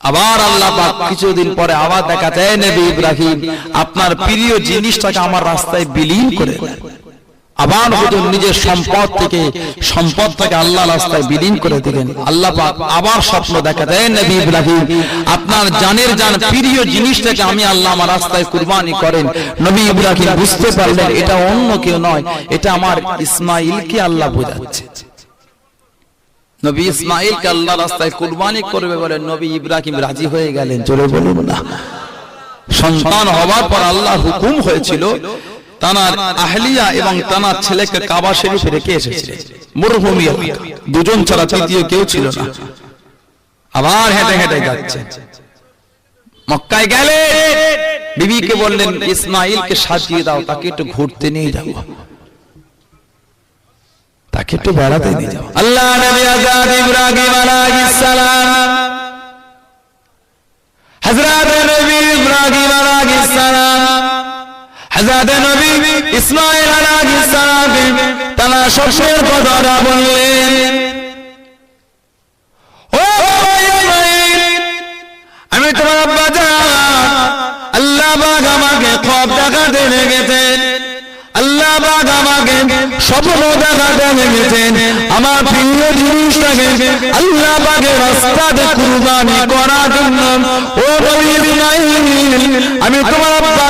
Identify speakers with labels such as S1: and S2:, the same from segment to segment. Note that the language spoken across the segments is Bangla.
S1: আবার আল্লাহ পাক কিছুদিন পরে আবার দেখা যায় নবী ইব্রাহিম, আপনার প্রিয় জিনিসটাকে আমার রাস্তায় বিলীন করে দেন। আবার হুজুর নিজের সম্পদ থেকে, সম্পদটাকে আল্লাহ রাস্তায় বিলীন করে দিলেন। আল্লাহ পাক আবার স্বপ্ন দেখা দেয় নবী ইব্রাহিম, আপনার জানের জান প্রিয় জিনিসটাকে আমি আল্লাহ আমার রাস্তায় কুরবানি করেন। নবী ইব্রাহিম বুঝতে পারলেন, এটা অন্য কেউ নয়, এটা আমার ইসমাইলকে আল্লাহ বোঝাচ্ছে। নবী ইসমাইলকে আল্লাহ রাস্তায় কুরবানি করবে বলে নবী ইব্রাহিম রাজি হয়ে গেলেন। জোরে বলুন না। সন্তান হওয়ার পর আল্লাহ হুকুম হয়েছিল, তানার আহলিয়া এবং তানার ছেলেকে কাবা শরীফে রেখে এসেছিলেন মরুভূমি দুজন ছাড়া তৃতীয় কেউ ছিল না। আবার হেঁটে হেঁটে যাচ্ছে। মক্কায় গেলে। বিবিকে বললেন, ইসমাইলকে সাজিয়ে দাও, তাকে একটু ঘুরতে নিয়ে যাও তাকে একটু বেড়াতে নিয়ে যাও। আল্লাহ নবী আজাদ ইব্রাহিম আলাইহিস সালাম হযরত নবী ইব্রাহিম আলাইহিস সালাম হযরত নবী ইসমাঈল আলাইহিস সালাম তারা স্বপ্নের কথাটা বললেন ও আমি তোমার আব্বা জান আল্লাহ পাক আমাকে খব দেখাতে লেগেছেন আল্লাহ পাক আমাকে স্বপ্ন দেখাতে লেগেছেন আমার প্রিয় জিনিসটাকে আল্লাহ পাকের রাস্তাতে কুরবানি করার জন্য। ও আমি তোমার আব্বা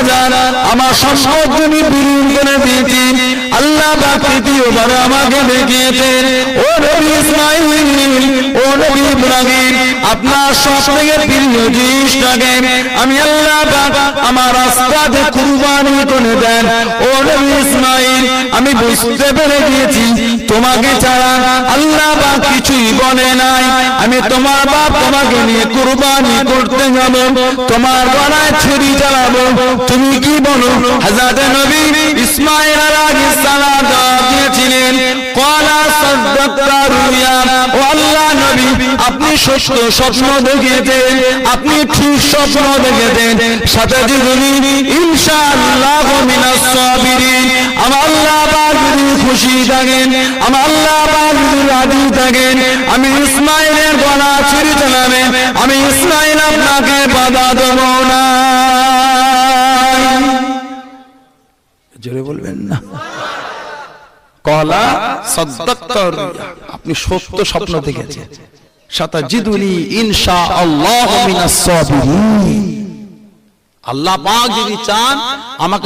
S1: আমার সম্পদ তুমি বিলীন দিয়েছি। আল্লাহ পাক তৃতীয়বার আমাকে দেখিয়েছেন। ও নবী ইসমাঈল ও নবী ইব্রাহিম, আপনার আমি আল্লাহ আমার কুরবানি করে দেন। ও নবী ইসমাঈল আমি বুঝতে পেরে গিয়েছি, তোমাকে ছাড়া আল্লাহ পাক কিছুই বলে নাই। আমি তোমার বাপ তোমাকে নিয়ে কুরবানি করতে যাব, তোমার গলায় ছুরি চালাবো। তুমি কি বলো? হযরত নবী ইসমাঈল আলাইহিস সালাম দিয়েছিলেন। কলা রুয়া ও আল্লাহ নবী, আপনি সত্য স্বপ্ন আপনি ঠিক স্বপ্ন দেখেছেন সাথে ইনশাআল্লাহ মিনাস সাবিরিন, আমার আল্লাহ পাক যদি খুশি থাকেন, আমার আল্লাহ পাক যদি রাজি থাকেন, আমি ইসমাইলের গলা ছুরি চালাবেন আমি ইসমাইল আপনাকে বাধা দেব না। জোরে বলবেন না। আপনি সত্য স্বপ্ন দেখেছেন। আল্লাহ আল্লাহ আমি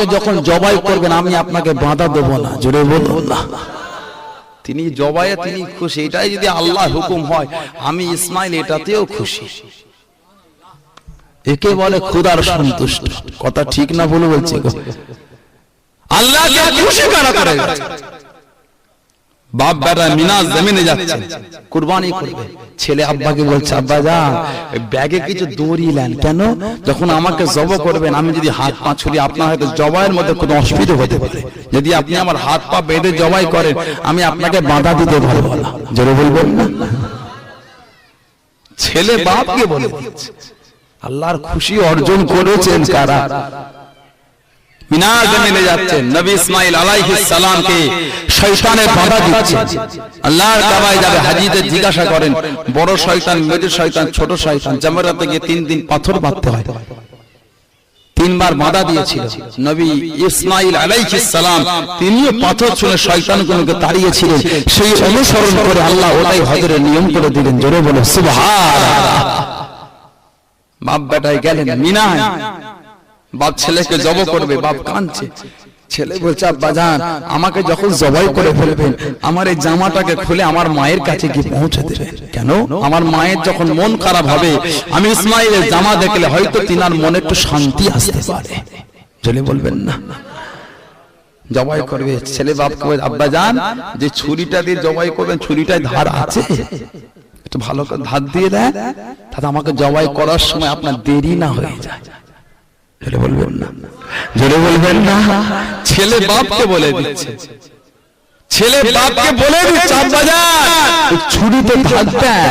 S1: আল্লাহ। হুকুম হয়, আমি ইসমাইল এটাতেও খুশি। একে বলে খুদার সন্তুষ্ট। কথা ঠিক না বলে বলছে গো। আল্লাহকে খুশি করা। বাপ বেটা মিনাজ জমিনে যাচ্ছে। কুরবানি করবে। ছেলে আব্বাকে বলছে আব্বা ওই ব্যাগে কিছু দড়ি নেন কেন? যখন আমাকে জব করবেন আমি যদি হাত পা ছুরি আপনার হয়তো জবাইয়ের মধ্যে কোনো অসুবিধা হতে পারে। যদি আপনি আমার হাত পা বেঁধে জবাই করেন আমি আপনাকে বাধা দিতে পারব না। জোরে বলবেন না? ছেলে বাপকে বলে আল্লাহর খুশি অর্জন করেছেন কারা? মিনার জমিনে যাচ্ছেন নবী ইসমাইল আলাইহিস সালামকে বাধা দিচ্ছে আল্লাহর যাবে জিজ্ঞাসা করেন, বড় শয়তান মেজর শয়তান, ছোট শয়তান জামরাতে গিয়ে তিন দিন পাথর বাঁধতে হয়। তিনবার বাধা দিয়েছিল। নবী ইসমাইল সালাম তিনিও পাথর ছুঁড়ে তাড়িয়েছিলেন। সেই অনুসরণ করে আল্লাহ ওটাই হজরের নিয়ম করে দিলেন। জোরে বলে, সুবহানাল্লাহ। বাপ গেলেন মিনায়। বাপ ছেলেকে জব করবে বাপ কাঁদছে। ছেলে বলছে আব্বা জান আমাকে যখন জবাই করে ফেলবেন আমার এই জামাটাকে খুলে আমার মায়ের কাছে গিয়ে পৌঁছে দেবেন কেন? আমার মায়ের যখন মন খারাপ হবে আমি ইসমাইলের জামা দেখলে হয়তো তিনার মনে একটু শান্তি আসতে পারে। চলে বলবেন না। জবাই করবে। ছেলে বাপকে বলছে, আব্বা জান যে ছুরিটা দিয়ে জবাই করবেন ছুরিটায় ধার আছে। একটু ভালো করে ধার দিয়ে দেয়। তাহলে আমাকে জবাই করার সময় আপনার দেরি না হয়ে যায় জোরে বলবেন না। জোরে বলবেন না। ছেলে বাপকে বলে দিচ্ছে। ছেলে বাপকে বলে দিচ্ছে ওই ছুরিতে দেয়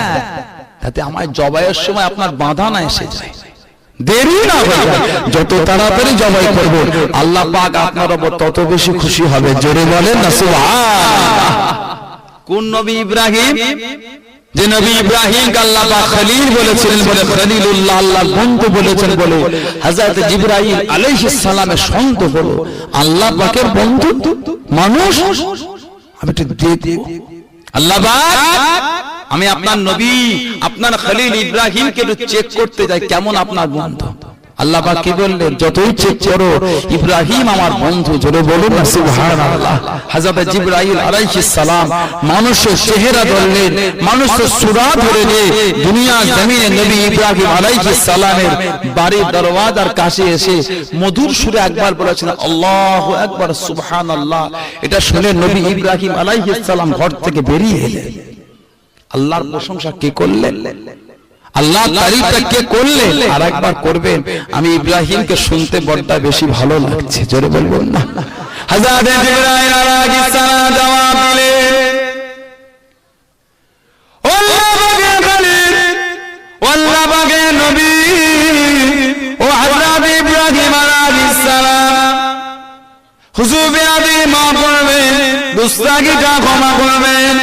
S1: তাতে আমার জবাইয়ের সময় আপনার বাধা না এসে যায়। দেরি না যত তাড়াতাড়ি জবাই করব, আল্লাহ পাক আপনার উপর তত বেশি খুশি হবে। জোরে বলেন না সুবহানাল্লাহ কোন নবী ইব্রাহিম? যে নবী ইব্রাহিম আল্লাহ পাক খলিল বলেছিলেন বলে খলিলুল্লাহ আল্লাহর বন্ধু বলেছেন বলে, হযরত জিবরাইল আলাইহিস সালামের সন্ত হলো আল্লাহ পাকের বন্ধু মানুষ? আমি একটু দেখব। আল্লাহ পাক, আমি আপনার নবী, আপনার খলিল ইব্রাহিমকে একটু চেক করতে যাই, কেমন আপনার বন্ধু? আল্লাহ কি বললেন? যতই চেক করো, ইব্রাহিম আমার বন্ধু, জোরে বলুন না হযরত জিবরাইল আলাইহিস সালাম মানুষের চেহারা ধরলেন, মানুষের সূরা ধরে যে দুনিয়া জমিনে নবী ইব্রাহিম আলাইহিস সালামের বাড়ির দরওয়াজার কাছে এসে মধুর সুরে একবার বলেছেন, আল্লাহু আকবার, সুবহানাল্লাহ। এটা শুনে নবী ইব্রাহিম আলাইহিস সালাম ঘর থেকে বেরিয়ে এলেন। আল্লাহর প্রশংসা কে করলেন? আল্লাহ তারিফটা কে করলেন আর একবার করবেন। আমি ইব্রাহিমকে শুনতে বড়টা বেশি ভালো লাগছে জোরে বলবেন না? হাজারে জিবরাইল আলাইহিস সালাম জবাব দিলেন। আল্লাহ পাকের খলিল আল্লাহ পাকের নবী ও হযরত ইব্রাহিম আলাইহিস সালাম। হুজুর বেয়াদি মাফ করবেন দুস্তাগিটা ক্ষমা করবেন।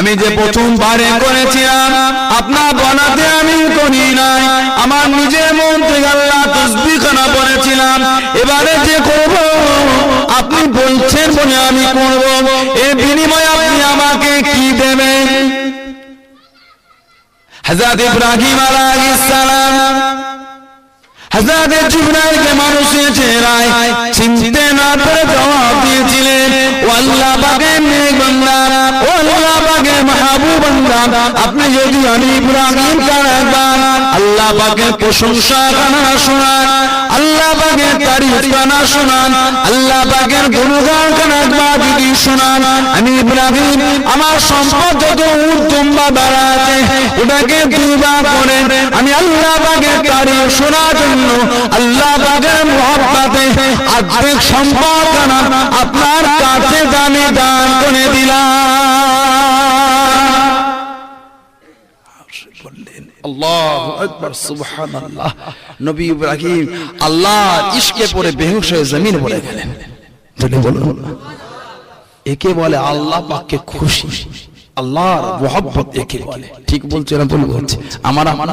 S1: আমি যে প্রথম বারে করেছিলাম, আপনার বলাতে আমি করি নাই। আমার নিজের মন থেকে তসবি খানা বলেছিলাম এবারে যে করব, আপনি বলছেন বলে আমি করব। এর বিনিময়ে আপনি আমাকে কি দেবেন? হযরত ইব্রাহিম আলাইহিস সালাম হযরত জিবরাইলকে মানুষের চেহারায় চিনতে না পারে জবাব দিয়েছিলেন ও আল্লাহ পাকের নেক বান্দা ও আল্লাহ পাকের মাহবুব বান্দা, আপনি যদি আমি ইব্রাহিম কারাবান আল্লাহ পাকের প্রশংসা গানা শোনান আল্লাহ পাকের তারিফ গানা শোনান। আল্লাহ পাকের গুণগান গানা যদি শোনান। আমি ইব্রাহিম, আমার সম্পদ যত উত্তম বা দ্বারা আছে, ওটাকে দুবা করে আমি আল্লাহ পাকের তারিফ শোনার জন্য আল্লাহ পাকের মহব্বতে আর্ধেক সম্পদ গানা আপনার কাছে দানে দান করে দিলাম। আল্লাহু আকবার, সুবহানাল্লাহ। নবী ইব্রাহিম আল্লাহ ইশকে পড়ে বেহুশ হয়ে জমিন পড়ে গেলেন। বলুন একে বলে আল্লাহ পাককে খুশি, আল্লাহর মোহব্বত একে বলে। ঠিক বলছে না ভুল বলছে আমার আমার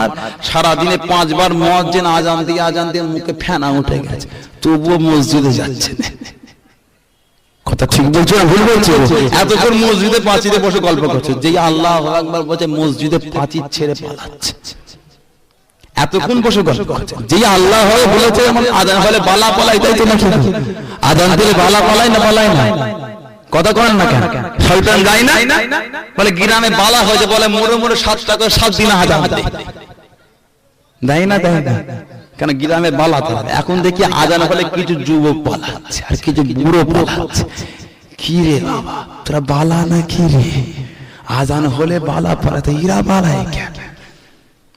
S1: সারা দিনে পাঁচবার মুয়াজ্জিন আজান দিয়ে আজান দিয়ে মুখে ফেনা উঠে গেছে, তবুও মসজিদে যাচ্ছে কথা ঠিক বলছো না ভুল বলছো এতক্ষণ মসজিদে পাঁচিতে বসে গল্প করছে যে আল্লাহ আকবার বলছে, মসজিদে পাঁচির ছেড়ে পালাচ্ছে। এতক্ষণ বসে গল্প করছে যে আল্লাহ হয়ে বলেছে এমন আদান হলে বালা পালাই তাই তো নাকি? আদান দিলে বালা পালাই না পালাই না? কথা করেন না কেন? শয়তান যায় না? বলে গ্রামে বালা হয়েছে বলে মোড়ে মোড়ে সাত টাকা সাত দিন হাজার দেয় না দেয় না। কেন গ্রামে বালা তারা এখন দেখি আজান হলে কিছু যুবক পালাচ্ছে আর কিছু বুড়ো পালাচ্ছে কি রে বাবা তোরা বালা না কি রে? আজান হলে বালা পালাতে ইরা বালায় কেন?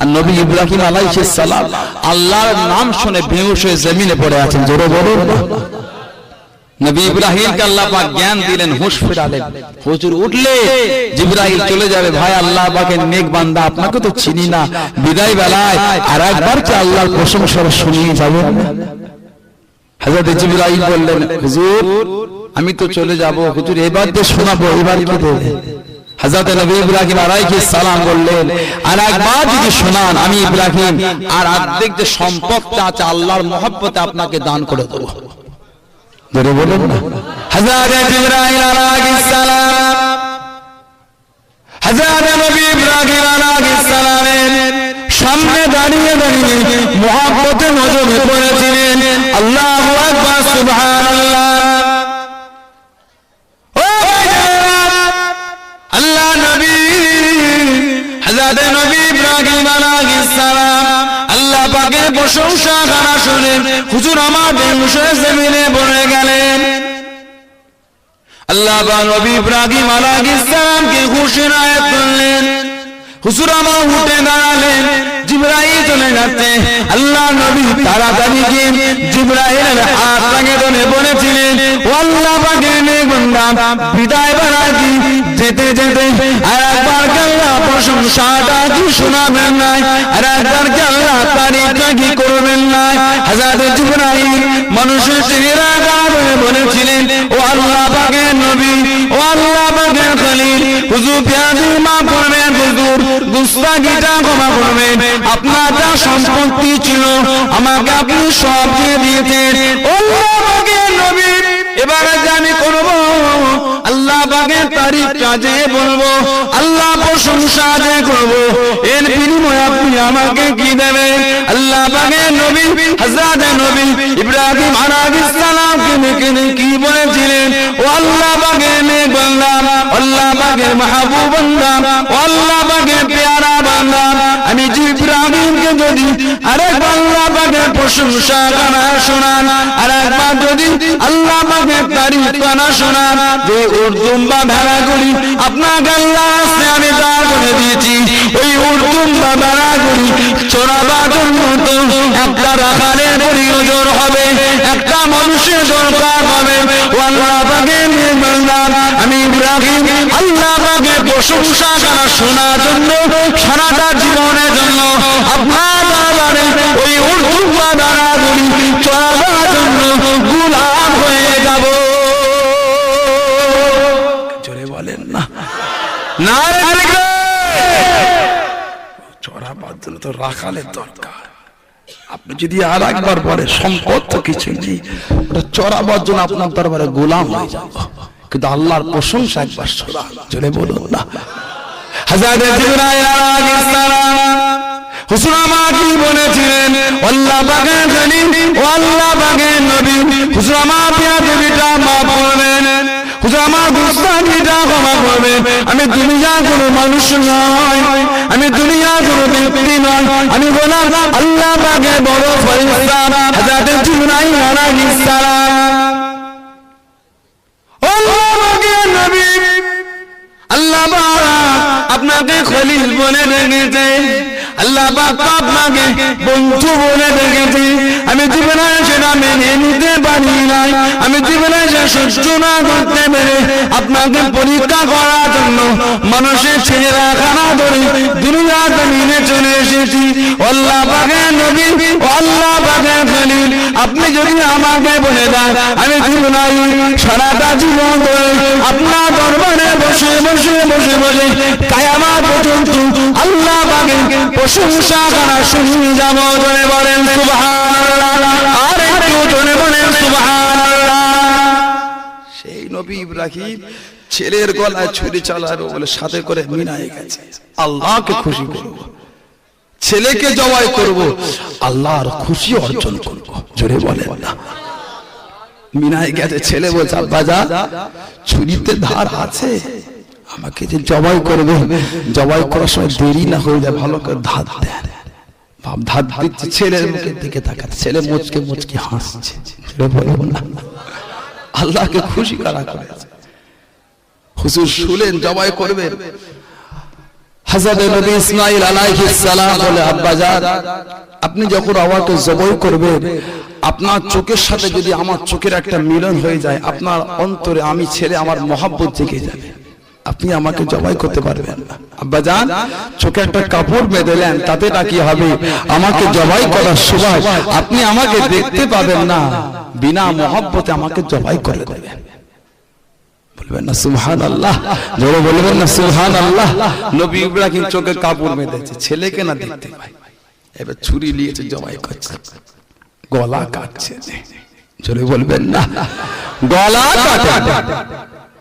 S1: আর নবী ইব্রাহিম আলাইহিস সালাম আল্লাহর নাম শুনে বেহুশ হয়ে জমিনে পড়ে আছেন। জোরে বলুন নবী ইব্রাহিমকে আল্লাহ পাক জ্ঞান দিলেন, হুঁশ ফেরালেন। হুজুর উঠলে জিব্রাইল চলে যাবে। ভাই, আল্লাহ পাকের নেক বান্দা, আপনাকে তো চিনি না। বিদায় বেলায় আর একবার কি আল্লাহর প্রশংসা শুনিয়ে যাবে? হযরত জিব্রাইল বললেন, হুজুর, আমি তো চলে যাব। হুজুর, এবার দিয়ে শোনাবো, এবার কি দেবে হযরত নবী ইব্রাহিম আলাইহিস সালাম বললেন, আর একবার যদি শোনান আমি ইব্রাহিম, আর অর্ধেক যে সম্পদটা আছে আল্লাহর মহব্বতে আপনাকে দান করে দেবো। ধরে বলুন না। হযরত জিবরাইল আলাইহিস সালাম, হযরত নবী ইব্রাহিম আলাইহিস সালামের সামনে দাঁড়িয়ে দাঁড়িয়ে মহব্বতে নজরে পড়েছিলেন হুজুর বেহুশে জমিনে পড়ে গেলেন। আল্লাহ নবী ইব্রাহিম আলাইহিস সালামকে খুশির করলেন।
S2: প্রশংসাটা কি শোনাবেন নাই? আর একবার আপনার যা সম্পত্তি ছিল আমাকে আপনি সব দিয়ে দিয়েছেন। নবী এবারে যে আমি করব কাজে বলব, আল্লাহ প্রশংসা যে করব, এর আপনি আমাকে কি দেবেন? আল্লাহ বাগে ইব্রাহিম কে বলেছিলেন? ও আল্লাহ বাগে বান্দা আল্লাহ বাগে মাহবুব বান্দা, ও আল্লাহ বাগে পেয়ারা বান্দা। যে ইব্রাহিমকে যদি আরেক আল্লাহ পাকের প্রশংসা গানা শোনান, আরেকবার যদি আল্লাহ পাকের তারিফ গানা শোনান, যে উর্দুম ভেড়াগুলি আপনাকে আল্লাহ আসতে আমি দাঁড় করে দিয়েছি, ওই উর্দুম ভেড়াগুলি চোরাবার জন্য একটা রাখালের প্রয়োজন হবে, একটা মানুষের দরকার হবে। ও আল্লাহ বান্দা আমি ইব্রাহিম আল্লাহ পাকের প্রশংসা গানা শোনার জন্য সারাটা রাখালের দরকার। আপনি যদি আর একবার বলে সম্পদ তো কিছু নেই চড়াবার জন্য আপনার দরবারে গোলাম হয়ে যাব। কিন্তু আল্লাহর প্রশংসা একবার শোনা জোরে বলুন না। আমি দুনিয়া কোনো মানুষ নয়। আমি দুনিয়া কোনো ব্যক্তি নয়, আমি বললাম আল্লাহ পাকে বড় ফরিস্তা হাজার জিবরাইল আলাইহিস সালাম আল্লাহ বাগের নবী, আল্লাহ আপনাকে খলিল বলে রেখেছে। আল্লাহ আপনাকে বন্ধু বলে রেখেছে আমি জীবনে সেটা মেনে নিতে পারি নাই। আমি জীবনে সে সহ্য না করতে পেরে আপনাকে পরীক্ষা করার জন্য মানুষের ছেলেরা খানা ধরে দুনিয়া জমিনে চলে এসেছি। আল্লাহ পাকে নবী আল্লাহ পাকে খলিল আপনি যদি আমাকে বলে দেন, আমি জীবনাই সারাটা জীবন ধরে আপনার দরবারে বসে বসে বসে বসে। কায়ামা পর্যন্ত আল্লাহ প্রশংসা করা যাব জনে বলেন আর সেই নবী ইব্রাহিম ছেলের গলায় ছুরি চালাবে বলে সাথে করে মিনায় গেছে। আল্লাহকে খুশি করব, ছেলেকে জবাই করব, আল্লাহর খুশি অর্জন করব। জোরে বলেন না। মিনায় গেছে, ছেলে বলছে, আব্বা যা, ছুরিতে ধার আছে? আমাকে যে জবাই করবে জবাই করার সময় দেরি না হয়ে যায়, ভালো করে ধার দেন বাপ ধার দিচ্ছে, ছেলের মুখের দিকে তাকাচ্ছে ছেলে মুচকে মুচকে হাসছে। ছেলে বলব না আল্লাহকে খুশি করা করেছে। হুজুর শুলেন, জবাই করবেন হযরত নবী ইসমাঈল আলাইহিস সালাম বলে, আব্বা জান, আপনি যখন আমাকে জবাই করবেন, আপনার চোখের সাথে যদি আমার চোখের একটা মিলন হয়ে যায়, আপনার অন্তরে আমি, ছেলে আমার মহাব্বত জেগে যাবে। আপনি আমাকে জবাই করতে পারবেন না। আব্বা জান চোখে একটা কাপড় বেঁধেলেন তাতে না কি হবে? আমাকে জবাই করার সময় আপনি আমাকে দেখতে পাবেন না। বিনা মহাব্বতে আমাকে জবাই করে দেবেন। বলবেন না সুবহান আল্লাহ জোরে বলবেন না সুবহান আল্লাহ নবী ইব্রাহিম চোখে কাপড় বেঁধেছে ছেলেকে না দেখতে পাই এবার ছুরি নিয়েছে জবাই করছে। গলা কাটছে। জোরে বলবেন না। গলা কাটে।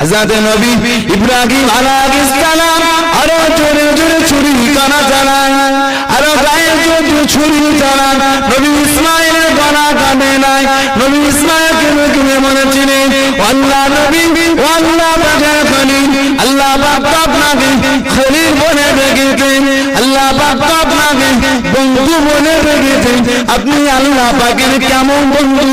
S2: হযরত নবী ইব্রাহিম আলাইহিস সালাম আর
S1: জোরে জোরে ছুরি টানা চালান আরও গায়ে জোরে ছুরি চালান নবী ইসমাইলের গলা কাটে নাই, নবী ইসমাইল কেন কেন মনে চিনে? আল্লাহ নবী, আল্লাহ বাজার খনি আল্লাহ বাপ আপনাকে খলিল বনে রেখেছেন। আল্লাহ বাপ আপনাকে বন্ধু বনে রেখেছেন। আপনি আল্লাহ পাকের কেমন বন্ধু?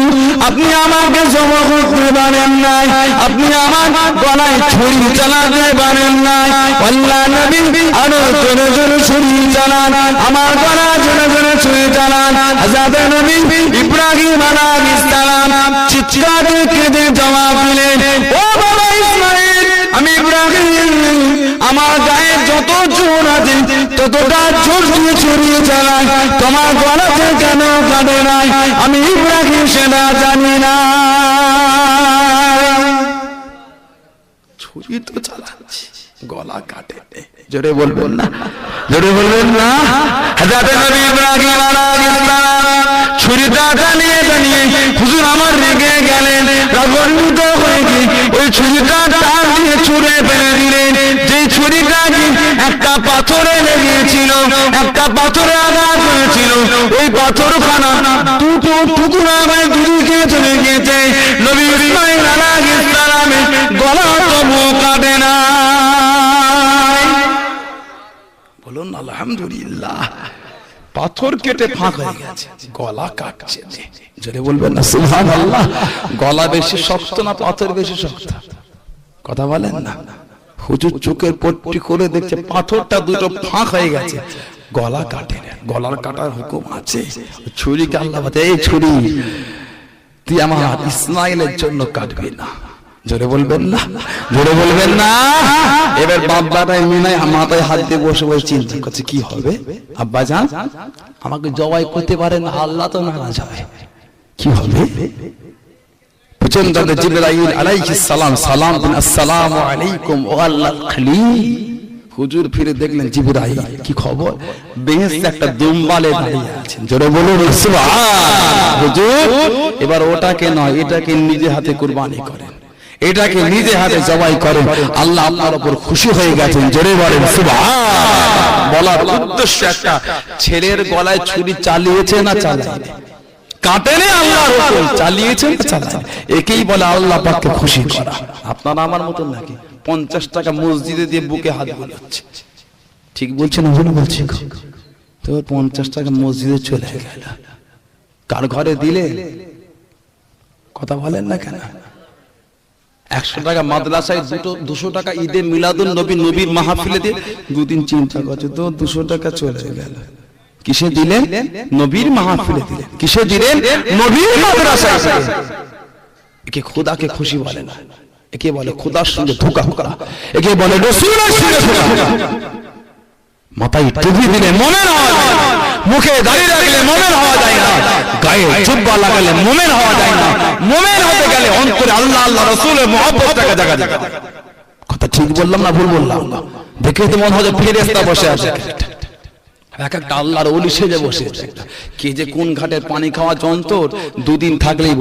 S1: আপনি আমাকে জমা করতে পারেন নাই। আপনি আমার গলায় ছুরি চালাতে পারেন নাই। আল্লাহ নবী আরও জোরে জোরে ছুরি চালান। আমার গলা জোরে জোরে ছুরি চালান। আজাদে নবী ইব্রাহিম আলাইহিস সালাম চিৎকার কেঁদে জবাব দিলেন ও বাবা ইসমাইল আমি ইব্রাহিম আমার গায়ে যত জোর ততটা জোর দিয়ে ছড়িয়ে চালাই তোমার গলাতে কেন কাটে নাই আমি ইব্রাহিম সেটা জানি না। গলা কাটে। জোরে বলবেন না। জোরে বলবেন না। হাজারে ছুরিটা টানিয়ে হুজুর আমার রেগে গেলেন ওই ছুরিটা টান দিয়ে ছুঁড়ে ফেলে দিলেন। একটা পাথরে লেগেছিল, একটা পাথরে আঘাত হয়েছিল। ওই দুদিকে পাথর কেটে ফাঁক হয়ে গেছে, গলা কাটছে জোরে বলবেন না সুবহান আল্লাহ গলা বেশি শক্ত না পাথর বেশি শক্ত? কথা বলেন না। হুজুর চোখের পট্টি করে দেখছে, পাথরটা দুটো ফাঁক হয়ে গেছে। গলা কাটে গলার কাটার হুকুম আছে। ছুরিকে আল্লাহ এই ছুরি, তুই আমার ইসমাইলের জন্য কাটবি না। জোরে বলবেন না? জোরে বলবেন না? এবার বাব্বাটাই মিনায়, মাথায় হাত দিয়ে বসে বসে চিন্তা করছে, কি হবে? আব্বা জান আমাকে জবাই করতে পারেন আল্লাহ তো নারাজ হবে কি হবে? দাদা জিবরাইল আলাইহিস সালাম সালাম দিন আসসালামু আলাইকুম ও আল্লাহর খলিল। হুজুর ফিরে দেখলেন জিবরাইল কি খবর? বেহেশতে একটা দুম্বালে দাঁড়িয়ে আছেন। জোরে বলুন সুবহান হুজুর এবার ওটাকে নয় এটাকে নিজে হাতে কুরবানি করেন। এটাকে নিজে হাতে জবাই করেন। আল্লাহ আপনার উপর খুশি হয়ে গেছেন। জোরে বলেন সুবহান বলার উদ্দেশ্য একটা ছেলের গলায় ছুরি চালিয়েছে না চালায়নি? কাটেনে আল্লাহর হুকুম চালিয়েছেন চালান একেই বলে আল্লাহ পাককে খুশি করা। আপনারা আমার মতন নাকি? পঞ্চাশ টাকা মসজিদে দিয়ে বুকে হাত বুলাচ্ছে ঠিক বলছেন ভুল বলছি তো পঞ্চাশ টাকা মসজিদে চলে গেল। কার ঘরে দিলে? কথা বলেন না কেন? একশো টাকা মাদ্রাসায় দুটো দুশো টাকা ঈদে মিলাদুল নবী নবীর মাহফিলে দিয়ে দুদিন চিন্তা করছে তো দুশো টাকা চলে গেল। কিসে দিলেন? নবীর মাহফিলে দিলেন। কিসে দিলেন? নবীর মাদ্রাসায়। একে খোদাকে খুশি বলে না। একে বলে খোদার সঙ্গে ধোকা করা। একে বলে রসুলের সঙ্গে ধোকা মাথায় টুপি দিলে মনের হওয়া যায় না। মুখে দাঁড়িয়ে রাখলে মনের হওয়া যায় না। গায়ে চুব্বা লাগালে মোমেন হওয়া যায় না। মোমেন হতে গেলে অন্তরে আল্লাহ আল্লাহ রসুলের মহব্বতটাকে জায়গা জায়গা কথা ঠিক বললাম না ভুল বললাম? দেখে তো মনে হয় ফেরেস্তা বসে আছে। কোন ঘাটের পানি দুদিন থাকলেই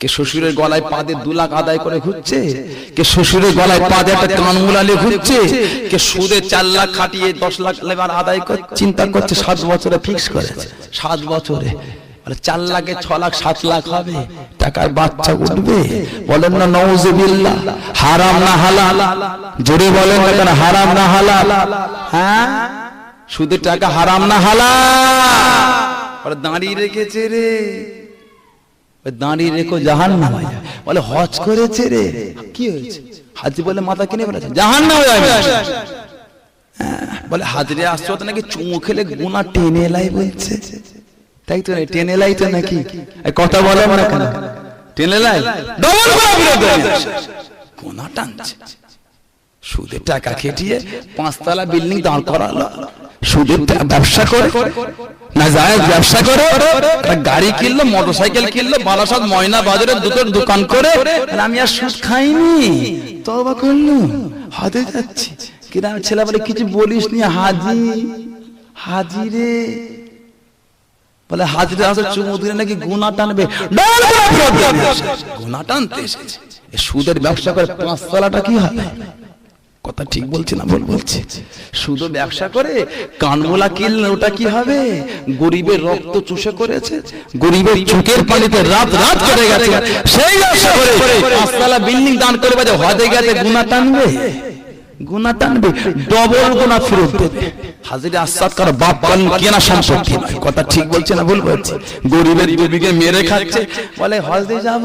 S1: কে শ্বশুরের গলায় পাদে দু লাখ আদায় করে ঘুরছে, কে শ্বশুরের গলায় পাদে একটা ঘুরছে, কে সুদে চার লাখ খাটিয়ে দশ লাখ লেবার আদায় করে চিন্তা করছে, সাত বছরে ফিক্স করেছে। সাত বছরে। চার লাখে ছ লাখ, সাত লাখ হবে। টাকার বাচ্চা উঠবে। বলেন না, নওজুবিল্লাহ, হারাম না হালাল। জোরে বলেন হারাম না হালাল। হ্যাঁ? সুদের টাকা হারাম না হালাল। দাঁড়িয়ে রেখেছে রে। দাঁড়িয়ে রেখো জাহান না বলে হজ করেছে রে। কি হয়েছে? হাজি বলে মাথা কিনে বলেছে জাহান না হ্যাঁ, বলে হাজরে আসছো তো নাকি চুমু খেলে গুনা টেনে এলাই বলছে। তাই তো টেনে এলাই তো নাকি। কথা বলে না কেন। টেনে এলাই? ডবল টানছে। সুদের টাকা খেটিয়ে পাঁচতলা বিল্ডিং দাঁড় করালো। সুদের ব্যবসা করে। না যায় ব্যবসা করে। গাড়ি কিনলো মোটর সাইকেল কিনলো বারাসাত ময়না বাজারে দুটো দোকান করে আমি আর সুদ খাইনি। তবা করল। হাতে যাচ্ছি। কিনা ছেলে বলে কিছু বলিস নি হাজি। হাজি রে। বলে হাজিরে আসে চুমু দিলে নাকি গুনা টানবে। গুনা টানতে এসেছে। সুদের ব্যবসা করে পাঁচতলাটা কি হবে কথা ঠিক বলছি না ভুল বলছি? শুধু ব্যবসা করে কানমোলা কিনলে ওটা কি হবে? গরিবের রক্ত চুষে করেছে। গরিবের চোখের পানিতে রাত রাত করে গেছে। সেই ব্যবসা করে পাঁচতলা বিল্ডিং দান করে বাজে হদে গেছে গুণা টানবে। গুণা টানবে ডবল গুণা ফেরত দেবে হাজিরে আসাদ কর বাপ পান কেনা সম্পত্তি কথা ঠিক বলছে না ভুল বলছে। গরিবের বিবিকে মেরে খাচ্ছে বলে হজ দিয়ে যাব।